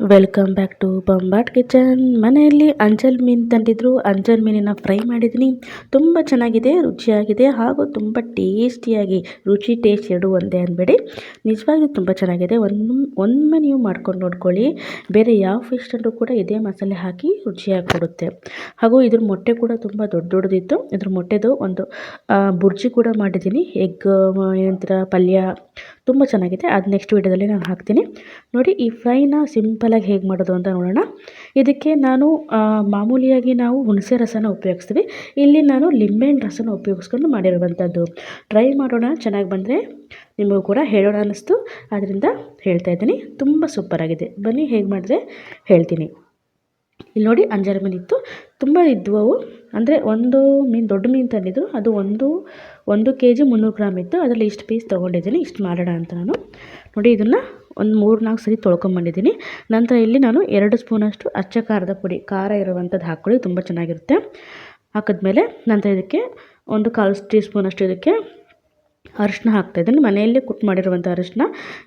Welcome back to Bombat kitchen ಮನೆಯಲ್ಲಿ ಅಂಜಲ್ ಮೀನು ತಂದಿದ್ರು. ಅಂಜಲ್ ಮೀನಿನ ಫ್ರೈ ಮಾಡಿದ್ದೀನಿ. ತುಂಬ ಚೆನ್ನಾಗಿದೆ, ರುಚಿಯಾಗಿದೆ ಹಾಗೂ ತುಂಬ ಟೇಸ್ಟಿಯಾಗಿ, ರುಚಿ ಟೇಸ್ಟ್ ಎರಡು ಒಂದೇ ಅನ್ಬೇಡಿ ನಿಜವಾಗ್ಲೂ ತುಂಬ ಚೆನ್ನಾಗಿದೆ. ಒಂದು ಒಮ್ಮೆ ನೀವು ಮಾಡ್ಕೊಂಡು ನೋಡ್ಕೊಳ್ಳಿ. ಬೇರೆ ಯಾವ ಫಿಶ್ ಕೂಡ ಇದೇ ಮಸಾಲೆ ಹಾಕಿ ರುಚಿಯಾಗಿ ಕೊಡುತ್ತೆ. ಹಾಗೂ ಇದ್ರ ಮೊಟ್ಟೆ ಕೂಡ ತುಂಬ ದೊಡ್ಡ ದೊಡ್ಡದಿತ್ತು. ಇದ್ರ ಮೊಟ್ಟೆದು ಒಂದು ಬುರ್ಜಿ ಕೂಡ ಮಾಡಿದ್ದೀನಿ. ಎಗ್ ಏನಂತರ, ಪಲ್ಯ ತುಂಬ ಚೆನ್ನಾಗಿದೆ. ಅದು ನೆಕ್ಸ್ಟ್ ವೀಡಿಯೋದಲ್ಲಿ ನಾನು ಹಾಕ್ತೀನಿ. ನೋಡಿ, ಈ ಫ್ರೈನ ಸಿಂಪಲಾಗಿ ಹೇಗೆ ಮಾಡೋದು ಅಂತ ನೋಡೋಣ. ಇದಕ್ಕೆ ನಾನು ಮಾಮೂಲಿಯಾಗಿ ನಾವು ಹುಣಸೆ ರಸನ ಉಪಯೋಗಿಸ್ತೀವಿ. ಇಲ್ಲಿ ನಾನು ಲಿಂಬೆಹಣ್ಣು ರಸನ ಉಪಯೋಗಿಸ್ಕೊಂಡು ಮಾಡಿರುವಂಥದ್ದು. ಟ್ರೈ ಮಾಡೋಣ. ಚೆನ್ನಾಗಿ ಬಂದರೆ ನಿಮಗೂ ಕೂಡ ಹೇಳೋಣ ಅನ್ನಿಸ್ತು. ಅದರಿಂದ ಹೇಳ್ತಾ ಇದ್ದೀನಿ. ತುಂಬ ಸೂಪರಾಗಿದೆ ಬನ್ನಿ, ಹೇಗೆ ಮಾಡಿದ್ರೆ ಹೇಳ್ತೀನಿ. ಇಲ್ಲಿ ನೋಡಿ, ಅಂಜಾರ ಮನೆ ಇತ್ತು. ತುಂಬ ಇದ್ವು ಅವು ಅಂದರೆ ಒಂದು ಮೀನು, ದೊಡ್ಡ ಮೀನು ತಂದಿದ್ದು. ಅದು ಒಂದು ಒಂದು ಕೆ ಜಿ ಮುನ್ನೂರು ಗ್ರಾಮ್ ಇತ್ತು. ಅದರಲ್ಲಿ ಇಷ್ಟು ಪೀಸ್ ತೊಗೊಂಡಿದ್ದೀನಿ. ಇಷ್ಟು ಮಾಡೋಣ ಅಂತ ನಾನು. ನೋಡಿ, ಇದನ್ನು ಒಂದು ಮೂರು ನಾಲ್ಕು ಸರಿ ತೊಳ್ಕೊಂಬಂದಿದ್ದೀನಿ ನಂತರ ಇಲ್ಲಿ ನಾನು ಎರಡು ಸ್ಪೂನಷ್ಟು ಅಚ್ಚ ಖಾರದ ಪುಡಿ, ಖಾರ ಇರುವಂಥದ್ದು ಹಾಕ್ಕೊಳ್ಳಿ. ತುಂಬ ಚೆನ್ನಾಗಿರುತ್ತೆ. ಹಾಕಿದ್ಮೇಲೆ ನಂತರ ಇದಕ್ಕೆ ಒಂದು ಕಾಲು ಟೀ ಸ್ಪೂನಷ್ಟು ಇದಕ್ಕೆ ಅರಿಶಿನ ಹಾಕ್ತಾಯಿದ್ದೀನಿ ಮನೆಯಲ್ಲೇ ಕುಕ್ ಮಾಡಿರುವಂಥ ಅರಿಶಿನ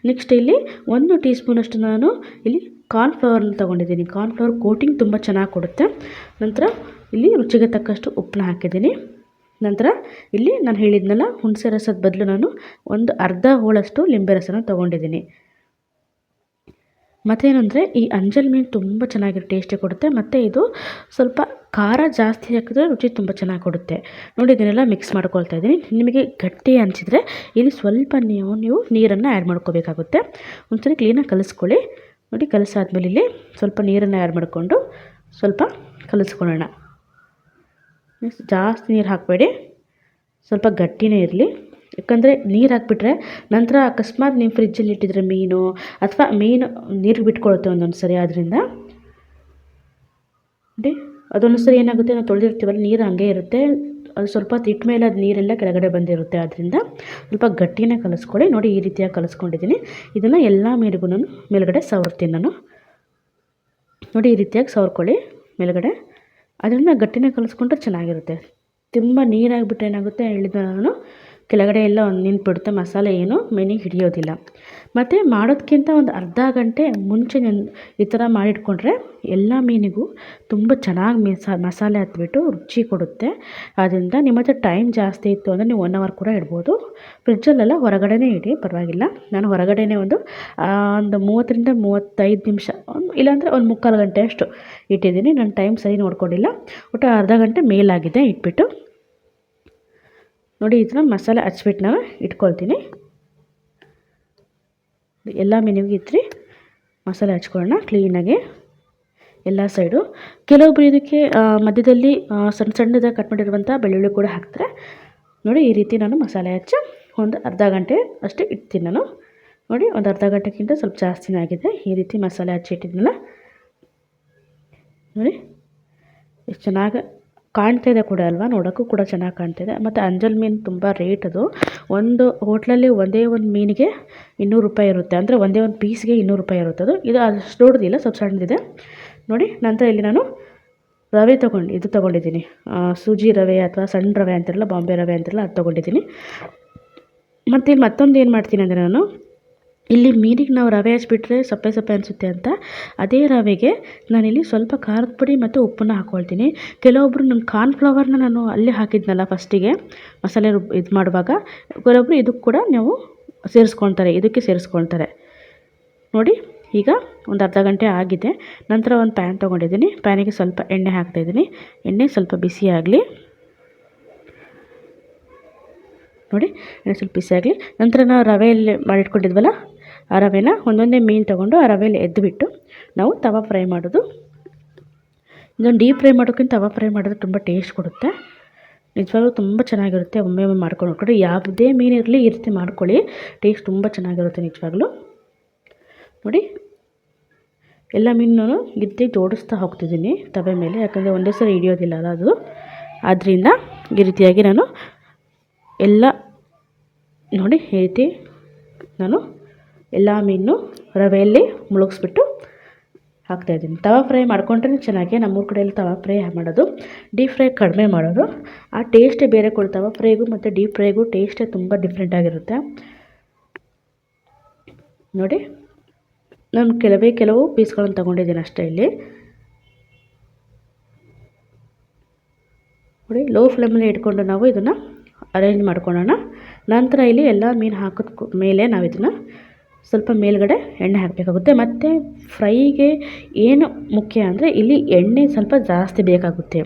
ನೆಕ್ಸ್ಟ್ ಇಲ್ಲಿ ಒಂದು ಟೀ ಸ್ಪೂನಷ್ಟು ನಾನು ಇಲ್ಲಿ ಕಾರ್ನ್ಫ್ಲವರ್ನ ತೊಗೊಂಡಿದ್ದೀನಿ. ಕಾರ್ನ್ಫ್ಲವರ್ ಕೋಟಿಂಗ್ ತುಂಬ ಚೆನ್ನಾಗಿ ಕೊಡುತ್ತೆ. ನಂತರ ಇಲ್ಲಿ ರುಚಿಗೆ ತಕ್ಕಷ್ಟು ಉಪ್ಪನ್ನ ಹಾಕಿದ್ದೀನಿ. ನಂತರ ಇಲ್ಲಿ ನಾನು ಹೇಳಿದ್ನಲ್ಲ, ಹುಣಸೆ ರಸದ ಬದಲು ನಾನು ಒಂದು ಅರ್ಧ ಹೋಳಷ್ಟು ಲಿಂಬೆ ರಸನ ತೊಗೊಂಡಿದ್ದೀನಿ. ಮತ್ತೇನಂದರೆ, ಈ ಅಂಜಲ್ ಮೀನು ತುಂಬ ಚೆನ್ನಾಗಿರೋ ಟೇಸ್ಟಿ ಕೊಡುತ್ತೆ, ಮತ್ತು ಇದು ಸ್ವಲ್ಪ ಖಾರ ಜಾಸ್ತಿ ಹಾಕಿದ್ರೆ ರುಚಿ ತುಂಬ ಚೆನ್ನಾಗಿ ಕೊಡುತ್ತೆ. ನೋಡಿ, ಇದನ್ನೆಲ್ಲ ಮಿಕ್ಸ್ ಮಾಡ್ಕೊಳ್ತಾ ಇದ್ದೀನಿ. ನಿಮಗೆ ಗಟ್ಟಿ ಅನಿಸಿದರೆ ಇಲ್ಲಿ ಸ್ವಲ್ಪ ನೀವು ನೀವು ನೀರನ್ನು ಆ್ಯಡ್ ಮಾಡ್ಕೋಬೇಕಾಗುತ್ತೆ. ಒಂದ್ಸರಿ ಕ್ಲೀನಾಗಿ ಕಲಿಸ್ಕೊಳ್ಳಿ. ನೋಡಿ, ಕಲಸಾದ್ಮೇಲೆ ಇಲ್ಲಿ ಸ್ವಲ್ಪ ನೀರನ್ನು ಆ್ಯಡ್ ಮಾಡಿಕೊಂಡು ಸ್ವಲ್ಪ ಕಲಿಸ್ಕೊಳ್ಳೋಣ. ಜಾಸ್ತಿ ನೀರು ಹಾಕಬೇಡಿ. ಸ್ವಲ್ಪ ಗಟ್ಟಿನೇ ಇರಲಿ. ಯಾಕಂದರೆ ನೀರು ಹಾಕಿಬಿಟ್ರೆ ನಂತರ ಅಕಸ್ಮಾತ್ ನೀವು ಫ್ರಿಜ್ಜಲ್ಲಿ ಇಟ್ಟಿದ್ರೆ ಮೀನು ಅಥವಾ ಮೀನು ನೀರಿಗೆ ಬಿಟ್ಕೊಳುತ್ತೆ ಒಂದೊಂದು ಸರಿ ಆದ್ದರಿಂದ ನೋಡಿ ಅದೊಂದು ಸರಿ ಏನಾಗುತ್ತೆ ನಾವು ತೊಳೆದಿರ್ತೀವಲ್ಲ, ನೀರು ಹಂಗೆ ಇರುತ್ತೆ. ಅದು ಸ್ವಲ್ಪ ಹೊತ್ತು ಇಟ್ಟ ಮೇಲೆ ಅದು ನೀರೆಲ್ಲ ಕೆಳಗಡೆ ಬಂದಿರುತ್ತೆ ಆದ್ದರಿಂದ ಸ್ವಲ್ಪ ಗಟ್ಟಿನೇ ಕಲಿಸ್ಕೊಳ್ಳಿ ನೋಡಿ ಈ ರೀತಿಯಾಗಿ ಕಲಿಸ್ಕೊಂಡಿದ್ದೀನಿ ಇದನ್ನು ಎಲ್ಲ ಮೀನಿಗೂ ಮೇಲ್ಗಡೆ ಸವರ್ತೀನಿ ನಾನು ನೋಡಿ ಈ ರೀತಿಯಾಗಿ ಸವರ್ಕೊಳ್ಳಿ ಮೇಲ್ಗಡೆ. ಅದನ್ನು ಗಟ್ಟಿನೇ ಕಲಿಸ್ಕೊಂಡ್ರೆ ಚೆನ್ನಾಗಿರುತ್ತೆ. ತುಂಬ ನೀರಾಗಿಬಿಟ್ರೆ ಏನಾಗುತ್ತೆ ಹೇಳಿದ ನಾನು. ಕೆಳಗಡೆ ಎಲ್ಲ ಒಂದು ನಿಂತ್ಬಿಡುತ್ತೆ ಮಸಾಲೆ ಏನು ಮೆನಿ ಹಿಡಿಯೋದಿಲ್ಲ. ಮತ್ತು ಮಾಡೋದಕ್ಕಿಂತ ಒಂದು ಅರ್ಧ ಗಂಟೆ ಮುಂಚೆ ನೆನ್ ಈ ಥರ ಮಾಡಿಟ್ಕೊಂಡ್ರೆ ಎಲ್ಲ ಮೀನಿಗೂ ತುಂಬ ಚೆನ್ನಾಗಿ ಮಿಸ ಮಸಾಲೆ ಹತ್ಬಿಟ್ಟು ರುಚಿ ಕೊಡುತ್ತೆ. ಆದ್ದರಿಂದ ನಿಮ್ಮ ಹತ್ರ ಟೈಮ್ ಜಾಸ್ತಿ ಇತ್ತು ಅಂದರೆ ನೀವು ಒನ್ ಅವರ್ ಕೂಡ ಇಡ್ಬೋದು. ಫ್ರಿಜ್ಜಲ್ಲೆಲ್ಲ ಹೊರಗಡೆನೇ ಇಡಿ, ಪರವಾಗಿಲ್ಲ. ನಾನು ಹೊರಗಡೆನೇ ಒಂದು ಒಂದು ಮೂವತ್ತರಿಂದ ಮೂವತ್ತೈದು ನಿಮಿಷ ಇಲ್ಲಾಂದರೆ ಒಂದು ಮುಕ್ಕಾಲು ಗಂಟೆ ಅಷ್ಟು ಇಟ್ಟಿದ್ದೀನಿ. ನಾನು ಟೈಮ್ ಸರಿ ನೋಡ್ಕೊಂಡಿಲ್ಲ. ಒಟ್ಟು ಅರ್ಧ ಗಂಟೆ ಮೇಲಾಗಿದೆ ಇಟ್ಬಿಟ್ಟು. ನೋಡಿ, ಈ ಥರ ಮಸಾಲೆ ಹಚ್ಬಿಟ್ಟು ನಾನು ಇಟ್ಕೊಳ್ತೀನಿ. ಎಲ್ಲ ಮೀನಿಗೆ ಇತ್ತು ಮಸಾಲೆ ಹಚ್ಕೊಳ್ಳೋಣ ಕ್ಲೀನಾಗಿ ಎಲ್ಲ ಸೈಡು. ಕೆಲವೊಬ್ಬರು ಇದಕ್ಕೆ ಮಧ್ಯದಲ್ಲಿ ಸಣ್ಣ ಸಣ್ಣದಾಗಿ ಕಟ್ ಮಾಡಿರುವಂಥ ಬೆಳ್ಳುಳ್ಳಿ ಕೂಡ ಹಾಕ್ತಾರೆ. ನೋಡಿ, ಈ ರೀತಿ ನಾನು ಮಸಾಲೆ ಹಚ್ಚಿ ಒಂದು ಅರ್ಧ ಗಂಟೆ ಅಷ್ಟೇ ಇಡ್ತೀನಿ ನಾನು. ನೋಡಿ, ಒಂದು ಅರ್ಧ ಗಂಟೆಗಿಂತ ಸ್ವಲ್ಪ ಜಾಸ್ತಿನೇ ಆಗಿದೆ. ಈ ರೀತಿ ಮಸಾಲೆ ಹಚ್ಚಿ ಇಟ್ಟಿದ್ನಲ್ಲ. ನೋಡಿ, ಎಷ್ಟು ಚೆನ್ನಾಗಿ ಕಾಣ್ತಾ ಇದೆ ಕೂಡ ಅಲ್ವಾ? ನೋಡೋಕ್ಕೂ ಕೂಡ ಚೆನ್ನಾಗಿ ಕಾಣ್ತಿದೆ ಮತ್ತು ಅಂಜಲ್ ಮೀನು ತುಂಬ ರೇಟ್ ಅದು. ಒಂದು ಹೋಟ್ಲಲ್ಲಿ ಒಂದೇ ಒಂದು ಮೀನಿಗೆ ಇನ್ನೂರು ರೂಪಾಯಿ ಇರುತ್ತೆ. ಅಂದರೆ ಒಂದೇ ಒಂದು ಪೀಸ್ಗೆ ಇನ್ನೂರು ರೂಪಾಯಿ ಇರುತ್ತೆ ಅದು. ಇದು ಅಷ್ಟು ದೊಡ್ಡದಿಲ್ಲ ಸ್ವಲ್ಪ ಸಣ್ಣದಿದೆ. ನೋಡಿ, ನಂತರ ಇಲ್ಲಿ ನಾನು ರವೆ ತೊಗೊಂಡು, ಇದು ತೊಗೊಂಡಿದ್ದೀನಿ. ಸೂಜಿ ರವೆ ಅಥವಾ ಸಣ್ಣ ರವೆ ಅಂತಿರಲ್ಲ, ಬಾಂಬೆ ರವೆ ಅಂತಿರಲ್ಲ, ಅದು ತೊಗೊಂಡಿದ್ದೀನಿ. ಮತ್ತು ಮತ್ತೊಂದು ಏನು ಮಾಡ್ತೀನಿ ಅಂದರೆ ನಾನು ಇಲ್ಲಿ ಮೀನಿಗೆ ನಾವು ರವೆ ಹಚ್ಬಿಟ್ರೆ ಸಪ್ಪೆ ಸಪ್ಪೆ ಅನಿಸುತ್ತೆ ಅಂತ. ಅದೇ ರವೆಗೆ ನಾನಿಲ್ಲಿ ಸ್ವಲ್ಪ ಖಾರದ ಪುಡಿ ಮತ್ತು ಉಪ್ಪನ್ನು ಹಾಕ್ಕೊಳ್ತೀನಿ ಕೆಲವೊಬ್ಬರು ನನ್ನ ಕಾರ್ನ್ಫ್ಲವರ್ನ ನಾನು ಅಲ್ಲೇ ಹಾಕಿದ್ನಲ್ಲ ಫಸ್ಟಿಗೆ, ಮಸಾಲೆ ರುಬ್ ಇದು ಮಾಡುವಾಗ. ಕೆಲವೊಬ್ಬರು ಇದಕ್ಕೆ ಕೂಡ ನಾವು ಸೇರಿಸ್ಕೊಳ್ತಾರೆ, ಇದಕ್ಕೆ ಸೇರಿಸ್ಕೊಳ್ತಾರೆ. ನೋಡಿ, ಈಗ ಒಂದು ಅರ್ಧ ಗಂಟೆ ಆಗಿದೆ. ನಂತರ ಒಂದು ಪ್ಯಾನ್ ತೊಗೊಂಡಿದ್ದೀನಿ. ಪ್ಯಾನಿಗೆ ಸ್ವಲ್ಪ ಎಣ್ಣೆ ಹಾಕ್ತಾಯಿದ್ದೀನಿ ಎಣ್ಣೆ ಸ್ವಲ್ಪ ಬಿಸಿ ಆಗಲಿ. ನೋಡಿ, ಎಣ್ಣೆ ಸ್ವಲ್ಪ ಬಿಸಿ ಆಗಲಿ. ನಂತರ ನಾವು ರವೆಯಲ್ಲಿ ಮಾಡಿಟ್ಕೊಂಡಿದ್ವಲ್ಲ ಆ ರವೆನ ಒಂದೊಂದೇ ಮೀನು ತೊಗೊಂಡು ಆ ರವೆಯಲ್ಲಿ ಎದ್ದುಬಿಟ್ಟು ನಾವು ತವ ಫ್ರೈ ಮಾಡೋದು. ಇದೊಂದು ಡೀಪ್ ಫ್ರೈ ಮಾಡೋಕ್ಕಿಂತ ತವಾ ಫ್ರೈ ಮಾಡಿದ್ರೆ ತುಂಬ ಟೇಸ್ಟ್ ಕೊಡುತ್ತೆ. ನಿಜವಾಗ್ಲೂ ತುಂಬ ಚೆನ್ನಾಗಿರುತ್ತೆ, ಒಮ್ಮೆ ಒಮ್ಮೆ ಮಾಡ್ಕೊಂಡು ನೋಡ್ಕೊಂಡ್ರೆ ಯಾವುದೇ ಮೀನು ಇರಲಿ ಈ ರೀತಿ ಮಾಡ್ಕೊಳ್ಳಿ, ಟೇಸ್ಟ್ ತುಂಬ ಚೆನ್ನಾಗಿರುತ್ತೆ ನಿಜವಾಗ್ಲೂ. ನೋಡಿ, ಎಲ್ಲ ಮೀನು ಗಿದ್ದೆ ಜೋಡಿಸ್ತಾ ಹೋಗ್ತಿದ್ದೀನಿ ತವೆ ಮೇಲೆ, ಯಾಕಂದರೆ ಒಂದೇ ಸರಿ ಹಿಡಿಯೋದಿಲ್ಲ ಅಲ್ಲ ಅದು ಆದ್ದರಿಂದ ಈ ರೀತಿಯಾಗಿ ನಾನು ಎಲ್ಲ ನೋಡಿ, ಈ ರೀತಿ ನಾನು ಎಲ್ಲ ಮೀನು ರವೆಯಲ್ಲಿ ಮುಳುಗಿಸ್ಬಿಟ್ಟು ಹಾಕ್ತಾಯಿದ್ದೀನಿ ತವಾ ಫ್ರೈ ಮಾಡ್ಕೊಂಡ್ರೆ ಚೆನ್ನಾಗಿ ನಮ್ಮೂರ ಕಡೆಯಲ್ಲಿ ತವಾ ಫ್ರೈ ಮಾಡೋದು, ಡೀಪ್ ಫ್ರೈ ಕಡಿಮೆ ಮಾಡೋದು. ಆ ಟೇಸ್ಟೇ ಬೇರೆ ಕೊಡು ತವಾ ಫ್ರೈಗೂ ಮತ್ತು ಡೀಪ್ ಫ್ರೈಗೂ ಟೇಸ್ಟೇ ತುಂಬ ಡಿಫ್ರೆಂಟ್ ಆಗಿರುತ್ತೆ. ನೋಡಿ, ನಾನು ಕೆಲವೇ ಕೆಲವು ಪೀಸ್ಗಳನ್ನು ತೊಗೊಂಡಿದ್ದೀನಿ ಅಷ್ಟೇ ಇಲ್ಲಿ. ನೋಡಿ ಲೋ ಫ್ಲೇಮಲ್ಲಿ ಇಟ್ಕೊಂಡು ನಾವು ಇದನ್ನು ಅರೇಂಜ್ ಮಾಡ್ಕೊಳ್ಳೋಣ. ನಂತರ ಇಲ್ಲಿ ಎಲ್ಲ ಮೀನು ಹಾಕಿದ ಮೇಲೆ ನಾವು ಇದನ್ನು ಸ್ವಲ್ಪ ಮೇಲ್ಗಡೆ ಎಣ್ಣೆ ಹಾಕಬೇಕಾಗುತ್ತೆ. ಮತ್ತು ಫ್ರೈಗೆ ಏನು ಮುಖ್ಯ ಅಂದರೆ ಇಲ್ಲಿ ಎಣ್ಣೆ ಸ್ವಲ್ಪ ಜಾಸ್ತಿ ಬೇಕಾಗುತ್ತೆ.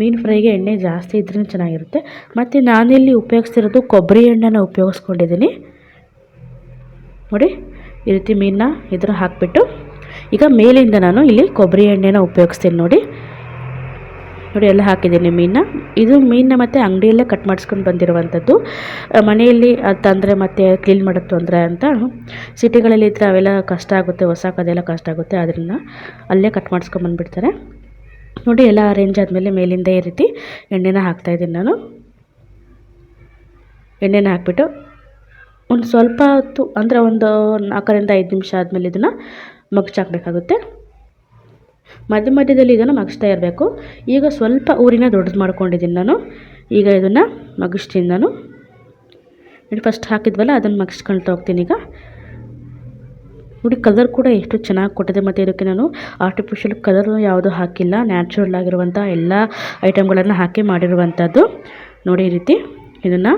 ಮೀನು ಫ್ರೈಗೆ ಎಣ್ಣೆ ಜಾಸ್ತಿ ಇದ್ರೂ ಚೆನ್ನಾಗಿರುತ್ತೆ. ಮತ್ತು ನಾನಿಲ್ಲಿ ಉಪಯೋಗಿಸ್ತಿರೋದು ಕೊಬ್ಬರಿ ಎಣ್ಣೆನ ಉಪಯೋಗಿಸ್ಕೊಂಡಿದ್ದೀನಿ. ನೋಡಿ, ಈ ರೀತಿ ಮೀನನ್ನ ಇದ್ರ ಹಾಕಿಬಿಟ್ಟು ಈಗ ಮೇಲಿಂದ ನಾನು ಇಲ್ಲಿ ಕೊಬ್ಬರಿ ಎಣ್ಣೆನ ಉಪಯೋಗಿಸ್ತೀನಿ ನೋಡಿ. ನೋಡಿ ಎಲ್ಲ ಹಾಕಿದ್ದೀನಿ ಮೀನನ್ನ. ಇದು ಮೀನನ್ನ ಮತ್ತು ಅಂಗಡಿಯಲ್ಲೇ ಕಟ್ ಮಾಡಿಸ್ಕೊಂಡು ಬಂದಿರುವಂಥದ್ದು. ಮನೆಯಲ್ಲಿ ತಂದರೆ ಮತ್ತೆ ಕ್ಲೀನ್ ಮಾಡೋದು ತೊಂದರೆ ಅಂತ. ಸಿಟಿಗಳಲ್ಲಿ ಇದ್ದರೆ ಅವೆಲ್ಲ ಕಷ್ಟ ಆಗುತ್ತೆ ಹೊಸಾಕೋದೆಲ್ಲ ಕಷ್ಟ ಆಗುತ್ತೆ. ಅದರಿಂದ ಅಲ್ಲೇ ಕಟ್ ಮಾಡಿಸ್ಕೊಂಬಂದ್ಬಿಡ್ತಾರೆ ನೋಡಿ, ಎಲ್ಲ ಅರೇಂಜ್ ಆದಮೇಲೆ ಮೇಲಿಂದ ಈ ರೀತಿ ಎಣ್ಣೆನ ಹಾಕ್ತಾಯಿದ್ದೀನಿ ನಾನು. ಎಣ್ಣೆನ ಹಾಕ್ಬಿಟ್ಟು ಒಂದು ಸ್ವಲ್ಪ ಹೊತ್ತು, ಅಂದರೆ ಒಂದು ನಾಲ್ಕರಿಂದ ಐದು ನಿಮಿಷ ಆದಮೇಲೆ ಇದನ್ನು ಮಗ್ಚಾಕಬೇಕಾಗುತ್ತೆ. ಮಧ್ಯ ಮಧ್ಯದಲ್ಲಿ ಇದನ್ನು ಮಗಿಸ್ತಾ ಇರಬೇಕು. ಈಗ ಸ್ವಲ್ಪ ಊರಿನ ದೊಡ್ಡದು ಮಾಡ್ಕೊಂಡಿದ್ದೀನಿ ನಾನು. ಈಗ ಇದನ್ನು ಮಗಿಸ್ತೀನಿ ನಾನು. ಫಸ್ಟ್ ಹಾಕಿದ್ವಲ್ಲ, ಅದನ್ನು ಮಗಿಸ್ಕೊಳ್ತಾ ಹೋಗ್ತೀನಿ ಈಗ. ನೋಡಿ ಕಲರ್ ಕೂಡ ಎಷ್ಟು ಚೆನ್ನಾಗಿ ಕೊಟ್ಟಿದೆ ಮತ್ತು ಇದಕ್ಕೆ ನಾನು. ಆರ್ಟಿಫಿಷಿಯಲ್ ಕಲರ್ ಯಾವುದು ಹಾಕಿಲ್ಲ. ನ್ಯಾಚುರಲ್ ಆಗಿರುವಂಥ ಎಲ್ಲ ಐಟಮ್ಗಳನ್ನು ಹಾಕಿ ಮಾಡಿರುವಂಥದ್ದು ನೋಡಿ, ಈ ರೀತಿ ಇದನ್ನು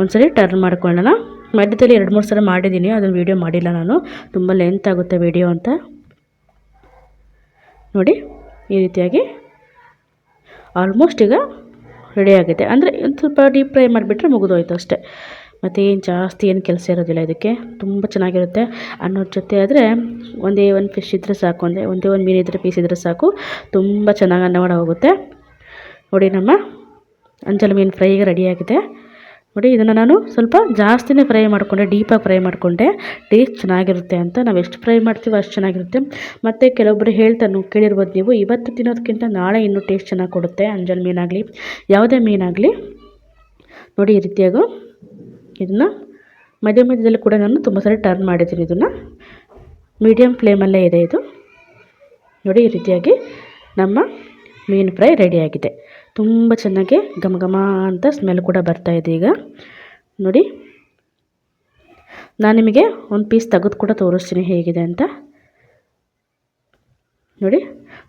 ಒಂದ್ಸರಿ ಟರ್ನ್ ಮಾಡ್ಕೊಳ್ಳೋಣ. ಮಧ್ಯದಲ್ಲಿ ಎರಡು ಮೂರು ಸಲ ಮಾಡಿದ್ದೀನಿ. ಅದನ್ನು ವೀಡಿಯೋ ಮಾಡಿಲ್ಲ ನಾನು. ತುಂಬ ಲೆಂತ್ ಆಗುತ್ತೆ ವೀಡಿಯೋ ಅಂತ. ನೋಡಿ, ಈ ರೀತಿಯಾಗಿ ಆಲ್ಮೋಸ್ಟ್ ಈಗ ರೆಡಿ ಆಗಿದೆ. ಅಂದರೆ ಒಂದು ಸ್ವಲ್ಪ ಡೀಪ್ ಫ್ರೈ ಮಾಡಿಬಿಟ್ರೆ ಮುಗಿದೋಯ್ತು ಅಷ್ಟೇ. ಮತ್ತು ಏನು ಜಾಸ್ತಿ ಏನು ಕೆಲಸ ಇರೋದಿಲ್ಲ ಇದಕ್ಕೆ. ತುಂಬ ಚೆನ್ನಾಗಿರುತ್ತೆ. ಅನ್ನೋದ್ರ ಜೊತೆ ಆದರೆ ಒಂದೇ ಒಂದು ಫಿಶ್ ಇದ್ದರೆ ಸಾಕು ಅಂದರೆ ಒಂದೇ ಒಂದು ಮೀನು ಇದ್ದರೆ ಪೀಸ್ ಇದ್ದರೆ ಸಾಕು. ತುಂಬ ಚೆನ್ನಾಗಿ ಅನ್ನ ಹೋಗುತ್ತೆ ನೋಡಿ ನಮ್ಮ ಅಂಜಲ್ ಮೀನು ಫ್ರೈಗೆ ರೆಡಿಯಾಗಿದೆ ನೋಡಿ, ಇದನ್ನು ನಾನು ಸ್ವಲ್ಪ ಜಾಸ್ತಿನೇ ಫ್ರೈ ಮಾಡಿಕೊಂಡೆ ಡೀಪಾಗಿ ಫ್ರೈ ಮಾಡಿಕೊಂಡೆ. ಟೇಸ್ಟ್ ಚೆನ್ನಾಗಿರುತ್ತೆ ಅಂತ ನಾವು ಎಷ್ಟು ಫ್ರೈ ಮಾಡ್ತೀವೋ ಅಷ್ಟು ಚೆನ್ನಾಗಿರುತ್ತೆ. ಮತ್ತು ಕೆಲವೊಬ್ಬರು ಹೇಳ್ತಾನು ಕೇಳಿರ್ಬೋದು ನೀವು, ಇವತ್ತು ತಿನ್ನೋದಕ್ಕಿಂತ ನಾಳೆ ಇನ್ನೂ ಟೇಸ್ಟ್ ಚೆನ್ನಾಗಿ ಕೊಡುತ್ತೆ, ಅಂಜಲ್ ಮೀನಾಗಲಿ. ಯಾವುದೇ ಮೀನಾಗಲಿ. ನೋಡಿ, ಈ ರೀತಿಯಾಗೂ ಇದನ್ನು ಮಧ್ಯ ಮಧ್ಯದಲ್ಲಿ ಕೂಡ ನಾನು ತುಂಬ ಸರಿ ಟರ್ನ್ ಮಾಡಿದ್ದೀನಿ ಇದನ್ನು. ಮೀಡಿಯಮ್ ಫ್ಲೇಮಲ್ಲೇ ಇದೆ ಇದು. ನೋಡಿ, ಈ ರೀತಿಯಾಗಿ ನಮ್ಮ ಮೀನು ಫ್ರೈ ರೆಡಿಯಾಗಿದೆ ತುಂಬ ಚೆನ್ನಾಗಿ ಘಮ ಘಮ ಅಂತ ಸ್ಮೆಲ್ ಕೂಡ ಬರ್ತಾ ಇದೆ ಈಗ. ನೋಡಿ. ನಾನು ನಿಮಗೆ ಒಂದು ಪೀಸ್ ತೆಗೆದು ಕೂಡ ತೋರಿಸ್ತೀನಿ ಹೇಗಿದೆ ಅಂತ. ನೋಡಿ.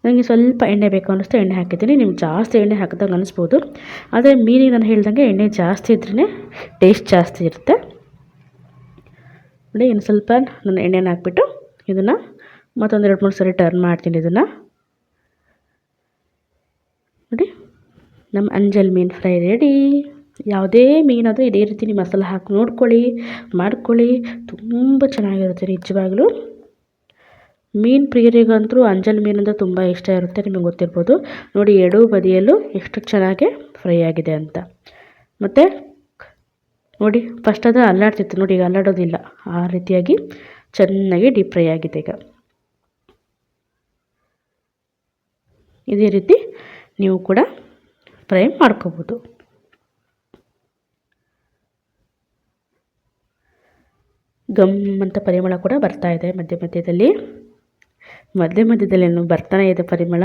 ನನಗೆ ಸ್ವಲ್ಪ ಎಣ್ಣೆ ಬೇಕು ಅನ್ನಿಸ್ತು, ಎಣ್ಣೆ ಹಾಕಿದ್ದೀನಿ. ನಿಮ್ಗೆ ಜಾಸ್ತಿ ಎಣ್ಣೆ ಹಾಕಿದಾಗ ಅನಿಸ್ಬೋದು. ಆದರೆ ಮೀನಿಗೆ ನಾನು ಹೇಳ್ದಂಗೆ ಎಣ್ಣೆ ಜಾಸ್ತಿ ಇದ್ರೇ ಟೇಸ್ಟ್ ಜಾಸ್ತಿ ಇರುತ್ತೆ. ನೋಡಿ, ಇನ್ನು ಸ್ವಲ್ಪ ನಾನು ಎಣ್ಣೆನ ಹಾಕ್ಬಿಟ್ಟು ಇದನ್ನು ಮತ್ತೊಂದು ಎರಡು ಮೂರು ಸರಿ ಟರ್ನ್ ಮಾಡ್ತೀನಿ ಇದನ್ನು ನೋಡಿ ನಮ್ಮ ಅಂಜಲ್ ಮೀನು ಫ್ರೈ ರೆಡಿ. ಯಾವುದೇ ಮೀನಾದರೂ ಇದೇ ರೀತಿ ನೀವು ಮಸಾಲೆ ಹಾಕಿ ನೋಡ್ಕೊಳ್ಳಿ, ಮಾಡ್ಕೊಳ್ಳಿ. ತುಂಬ ಚೆನ್ನಾಗಿರುತ್ತೆ ನಿಜವಾಗ್ಲೂ. ಮೀನು ಪ್ರಿಯರಿಗಂತೂ ಅಂಜಲ್ ಮೀನಂದ್ರೆ ತುಂಬ ಇಷ್ಟ ಇರುತ್ತೆ, ನಿಮಗೆ ಗೊತ್ತಿರ್ಬೋದು. ನೋಡಿ ಎರಡೂ ಬದಿಯಲ್ಲೂ ಎಷ್ಟು ಚೆನ್ನಾಗಿ ಫ್ರೈ ಆಗಿದೆ ಅಂತ. ಮತ್ತು ನೋಡಿ ಫಸ್ಟ್ ಅದು ಅಲ್ಲಾಡ್ತಿತ್ತು. ನೋಡಿ, ಈಗ ಅಲ್ಲಾಡೋದಿಲ್ಲ. ಆ ರೀತಿಯಾಗಿ ಚೆನ್ನಾಗಿ ಡೀಪ್ ಫ್ರೈ ಆಗಿದೆ ಈಗ. ಇದೇ ರೀತಿ ನೀವು ಕೂಡ ಫ್ರೈ ಮಾಡ್ಕೋಬೋದು. ಗಮ್ ಅಂತ ಪರಿಮಳ ಕೂಡ ಬರ್ತಾ ಇದೆ ಮಧ್ಯ ಮಧ್ಯದಲ್ಲಿ. ಮಧ್ಯ ಮಧ್ಯದಲ್ಲಿ ಏನು ಬರ್ತಾನೆ ಇದೆ ಪರಿಮಳ.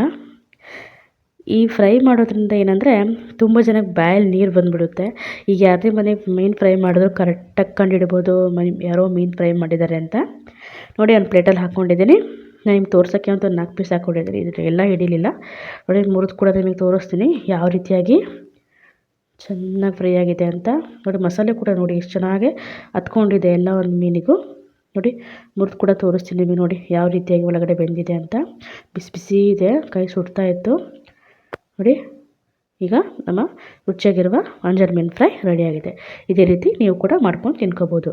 ಈ ಫ್ರೈ ಮಾಡೋದ್ರಿಂದ ಏನಂದರೆ ತುಂಬ ಜನಕ್ಕೆ ಬಾಯಲ್ಲಿ ನೀರು ಬಂದುಬಿಡುತ್ತೆ. ಈಗ ಯಾರದೇ ಮನೆಗೆ ಮೀನು ಫ್ರೈ ಮಾಡಿದ್ರು ಕರೆಕ್ಟಾಗಿ ಕಂಡಿಡ್ಬೋದು ಮನೆ ಯಾರೋ ಮೀನು ಫ್ರೈ ಮಾಡಿದ್ದಾರೆ ಅಂತ. ನೋಡಿ, ಒಂದು ಪ್ಲೇಟಲ್ಲಿ ಹಾಕ್ಕೊಂಡಿದ್ದೀನಿ ನಾನು ನಿಮ್ಗೆ ತೋರ್ಸೋಕ್ಕೆ ಅಂತ ಒಂದು ನಾಲ್ಕು ಪೀಸ್ ಹಾಕ್ಕೊಂಡಿದ್ದೀನಿ ಇದು ಎಲ್ಲ ಹಿಡಿಲಿಲ್ಲ. ನೋಡಿ ಮುರಿದು ಕೂಡ ನಿಮಗೆ ತೋರಿಸ್ತೀನಿ. ಯಾವ ರೀತಿಯಾಗಿ ಚೆನ್ನಾಗಿ ಫ್ರೈ ಆಗಿದೆ ಅಂತ. ನೋಡಿ, ಮಸಾಲೆ ಕೂಡ ನೋಡಿ ಎಷ್ಟು ಚೆನ್ನಾಗಿ ಹತ್ಕೊಂಡಿದೆ ಎಲ್ಲ ಒಂದು ಮೀನಿಗೂ. ನೋಡಿ, ಮುರಿದು ಕೂಡ ತೋರಿಸ್ತೀನಿ ನಿಮಗೆ ನೋಡಿ ಯಾವ ರೀತಿಯಾಗಿ ಒಳಗಡೆ ಬೆಂದಿದೆ ಅಂತ. ಬಿಸಿ ಬಿಸಿ ಇದೆ, ಕೈ ಸುಡ್ತಾ ಇತ್ತು. ನೋಡಿ, ಈಗ ನಮ್ಮ ರುಚಿಯಾಗಿರುವ ಅಂಜರ್ ಮೀನು ಫ್ರೈ ರೆಡಿಯಾಗಿದೆ ಇದೇ ರೀತಿ ನೀವು ಕೂಡ ಮಾಡ್ಕೊಂಡು ತಿನ್ಕೋಬೋದು.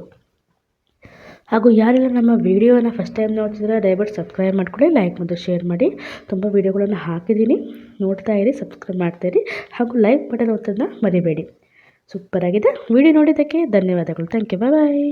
ಹಾಗೂ ಯಾರೆಲ್ಲ ನಮ್ಮ ವೀಡಿಯೋನ ಫಸ್ಟ್ ಟೈಮ್ ನೋಡ್ತಿದ್ರೆ ದಯವಿಟ್ಟು ಸಬ್ಸ್ಕ್ರೈಬ್ ಮಾಡ್ಕೊಳ್ಳಿ ಲೈಕ್ ಮತ್ತು ಶೇರ್ ಮಾಡಿ. ತುಂಬ ವೀಡಿಯೋಗಳನ್ನು ಹಾಕಿದ್ದೀನಿ. ನೋಡ್ತಾ ಇರಿ ಸಬ್ಸ್ಕ್ರೈಬ್ ಮಾಡ್ತಾಯಿರಿ ಹಾಗೂ ಲೈಕ್ ಬಟನ್ ಒತ್ತೋದನ್ನ ಮರಿಬೇಡಿ. ಸೂಪರಾಗಿದೆ ವಿಡಿಯೋ ನೋಡಿದ್ದಕ್ಕೆ ಧನ್ಯವಾದಗಳು. Thank you bye